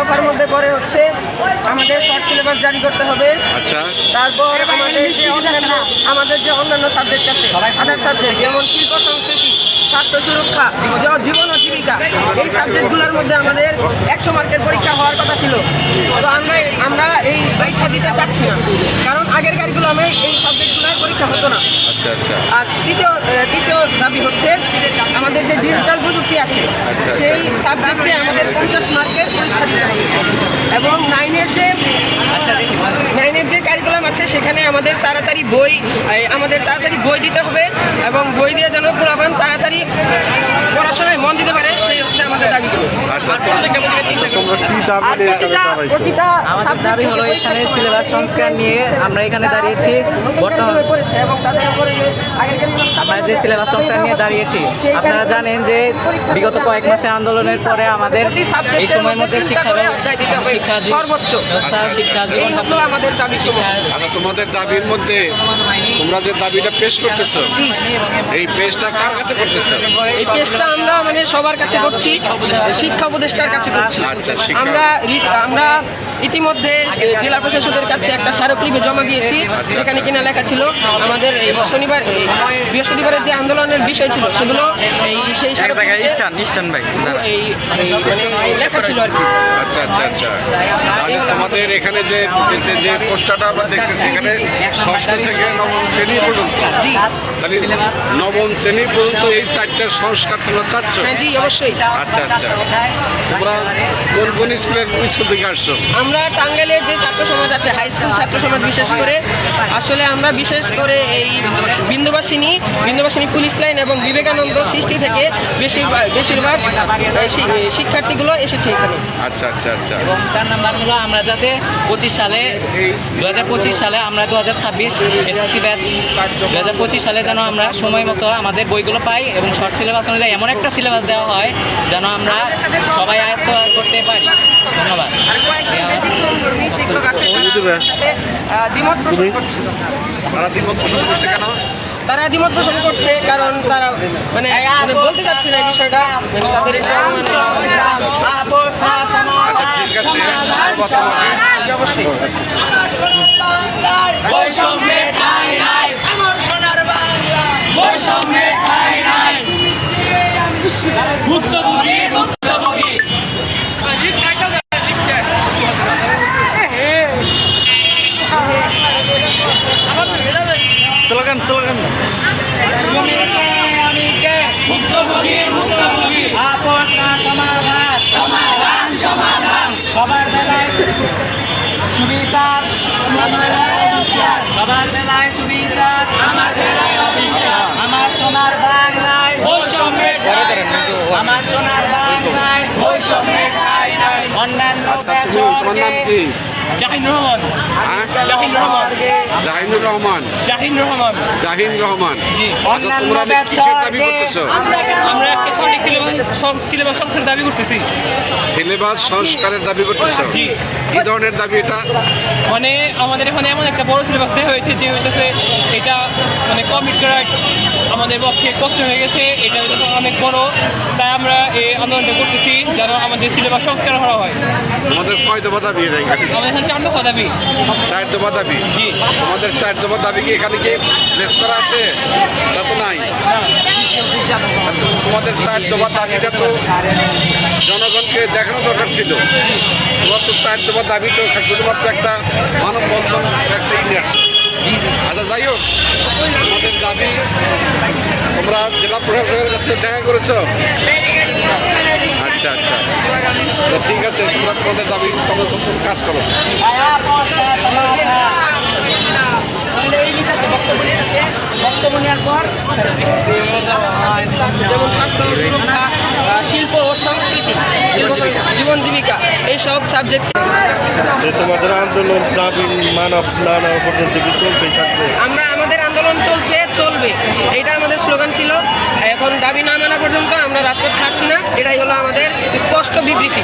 দফার মধ্যে পরে হচ্ছে আমাদের শর্ট সিলেবাস জারি করতে হবে। আচ্ছা। তারপর আমাদের যে অন্যান্য আমাদের যে অন্যান্য সাবজেক্ট আছে আদার সাবজেক্ট যেমন শিল্প সংস্কৃতি স্বাস্থ্য সুরক্ষা জীবন ও জীবিকা এই সাবজেক্টগুলোর মধ্যে আমাদের একশো মার্কের পরীক্ষা হওয়ার কথা ছিল। তো আমরা আমরা এই পরীক্ষা দিতে চাচ্ছি না। কারণ আগের কারিকুলামে এই সাবজেক্টগুলোর পরীক্ষা হতো না। আচ্ছা আচ্ছা। আর তৃতীয় তৃতীয় দাবি হচ্ছে আমাদের যে ডিজিটাল প্রযুক্তি আছে আচ্ছা। সেই সাবজেক্টে আমাদের পঞ্চাশ মার্কের পরীক্ষা দিতে হবে এবং নাইনের যে নাইনের যে কারিকুলাম আছে সেখানে আমাদের তাড়াতাড়ি বই আমাদের তাড়াতাড়ি বই দিতে হবে এবং বই দিয়ে যেন পোলাপান তাড়াতাড়ি পড়াশোনায় মন দিতে পারে সেই হচ্ছে আমাদের দাবি আচ্ছা তোমরা কি দাবি আর নিয়ে এখানে প্রতিটা দাঁড়াইছো? প্রতিটা আমাদের দাবি হলো এখানে সিলেবাস সংস্কার নিয়ে আমরা এখানে দাঁড়িয়েছি। বর্তমান আমরা যে সিলেবাস সংস্কার নিয়ে দাঁড়িয়েছি আপনারা জানেন যে বিগত কয়েক মাসের আন্দোলনের পরে আমাদের এই সময়ের মধ্যে শিক্ষা শিক্ষা সর্বোচ্চ। শিক্ষা জীবন আমাদের দাবি আচ্ছা তোমাদের দাবির মধ্যে তোমরা যে দাবিটা পেশ করতেছো এই পেশটা কার কাছে করতেছো? এই পেজটা আমরা মানে সবার কাছে করছি শিক্ষা উপদেষ্টার কাছে করছি। আচ্ছা, আমরা আমরা ইতিমধ্যে জেলা প্রশাসকের কাছে একটা স্মারকলিপি জমা দিয়েছি সেখানে কিনা লেখা ছিল আমাদের এই শনিবার বৃহস্পতিবারের যে আন্দোলনের বিষয় ছিল সেগুলো এই সেই এই মানে লেখা ছিল আর কি। আচ্ছা আচ্ছা আচ্ছা। তোমাদের এখানে যে যে- যে পোস্টারটা আমরা দেখতেছি এখানে ষষ্ঠ থেকে নবম শ্রেণি পর্যন্ত। জি। তাহলে নবম শ্রেণি পর্যন্ত এই চারটা সংস্কার তোমরা চাচ্ছ? হ্যাঁ জি অবশ্যই। আচ্ছা আচ্ছা। তোমরা কোন কোন স্কুলের স্কুল থেকে আসছো? আমরা টাঙ্গাইলের যে ছাত্র সমাজ আছে হাই স্কুল ছাত্র সমাজ বিশেষ করে আসলে আমরা বিশেষ করে এই বিন্দুবাসিনী বিন্দুবাসিনী পুলিশ লাইন এবং বিবেকানন্দ সৃষ্টি থেকে বেশিরভাগ বেশিরভাগ শিক্ষার্থীগুলো এসেছে এখানে। আচ্ছা আচ্ছা আচ্ছা। এবং তার নাম্বার হলো আমরা যাতে পঁচিশ সালে দু হাজার পঁচিশ সালে আমরা দু হাজার ছাব্বিশ এসএসসি ব্যাচ দু হাজার পঁচিশ সালে যেন আমরা সময় মতো আমাদের বইগুলো পাই এবং শর্ট সিলেবাস অনুযায়ী এমন একটা সিলেবাস দেওয়া হয় যেন আমরা সবাই আয়ত্ত করতে পারি ধন্যবাদ। তারা দ্বিমত পোষণ করছে তারা দ্বিমত পোষণ করছে কেন? তারা দ্বিমত পোষণ করছে কারণ তারা মানে মানে বলতে চাচ্ছে না এই বিষয়টা মানে তাদের মানে আচ্ছা ঠিক আছে অবশ্যই। সমাধান সবার বেলায় সুবিচার সবার বেলায় আমার সোনার ঠাঁই নাই আমার সোনার ঠাঁই নাই অন্যান্য জাহিন রহমান। হ্যাঁ? রহমান। জাহিনুর রহমান। জাহিন রহমান। জাহিন রহমান। জি। আচ্ছা তোমরা কিসের দাবি করতেছো? আমরা একটা সঠিক সিলেবাস সিলেবাস সংস্কার দাবি করতেছি। সিলেবাস সংস্কারের দাবি করতেছো? জি। কি ধরনের দাবি এটা? মানে আমাদের এখানে এমন একটা বড় সিলেবাস দেওয়া হয়েছে যে হইতেছে এটা মানে কমপ্লিট করা আমাদের পক্ষে কষ্ট হয়ে গেছে। এটা অনেক বড়। তাই আমরা এই আন্দোলনটা করতেছি যেন আমাদের সিলেবাস সংস্কার করা হয়। তোমাদের কয় দফা দাবি আমাদের এখানে চার দফা দাবি। চার দফা দাবি? জি। তোমাদের চার দফা দাবি কি এখানে কি প্লেস করা আছে? তা তো নাই। তোমাদের চার দফা দাবিটা তো জনগণকে দেখানো দরকার ছিল। তোমার তো চার দফা দাবি তো শুধুমাত্র একটা মানববন্ধন একটা ইন্ডিয়ার আচ্ছা যাই হোক তোমাদের দাবি তোমরা জেলা প্রশাসকের কাছে দেখা করেছ। আচ্ছা আচ্ছা। তো ঠিক আছে, তোমরা তোমাদের দাবি, তোমরা তোমরা কাজ করো। যেমন স্বাস্থ্য সুরক্ষা শিল্প ও সংস্কৃতি জীবন জীবিকা এইসব সাবজেক্ট তোমাদের আন্দোলন দাবি, মানব না পর্যন্ত চলতেই থাকবে আমরা আমাদের আন্দোলন চলছে চলবে এটা আমাদের স্লোগান ছিল এখন দাবি না মানা পর্যন্ত আমরা রাজপথ ছাড়ছি না এটাই হলো আমাদের স্পষ্ট বিবৃতি।